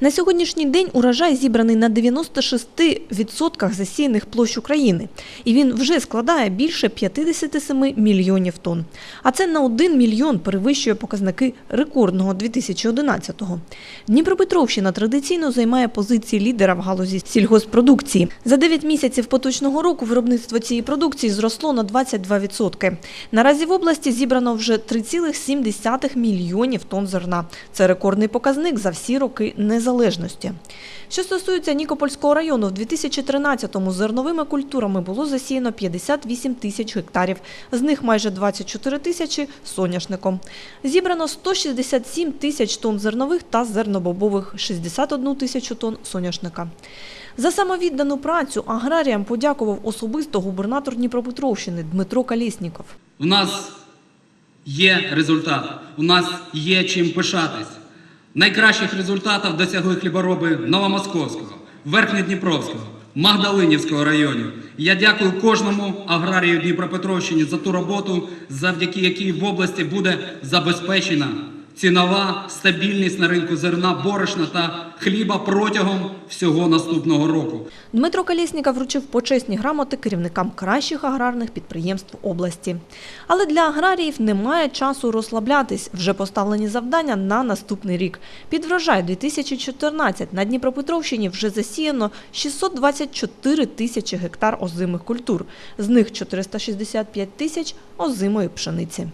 На сьогоднішній день урожай зібраний на 96% засіяних площ України, і він вже складає більше 57 мільйонів тонн. А це на 1 мільйон перевищує показники рекордного 2011-го. Дніпропетровщина традиційно займає позиції лідера в галузі сільгоспродукції. За 9 місяців поточного року виробництво цієї продукції зросло на 22%. Наразі в області зібрано вже 3,7 мільйонів тонн зерна. Це рекордний показник за всі роки незалежності. Що стосується Нікопольського району, в 2013-му зерновими культурами було засіяно 58 тисяч гектарів, з них майже 24 тисячі – соняшником. Зібрано 167 тисяч тонн зернових та зернобобових, 61 тисячу тонн соняшника. За самовіддану працю аграріям подякував особисто губернатор Дніпропетровщини Дмитро Калєсніков. У нас є результат, у нас є чим пишатись. Найкращих результатів досягли хлібороби Новомосковського, Верхньодніпровського, Магдалинівського районів. Я дякую кожному аграрію Дніпропетровщини за ту роботу, завдяки якій в області буде забезпечена цінова стабільність на ринку зерна, борошна та хліба протягом всього наступного року. Дмитро Калєсніков вручив почесні грамоти керівникам кращих аграрних підприємств області. Але для аграріїв немає часу розслаблятись. Вже поставлені завдання на наступний рік. Під врожай 2014 на Дніпропетровщині вже засіяно 624 тисячі гектар озимих культур. З них 465 тисяч озимої пшениці.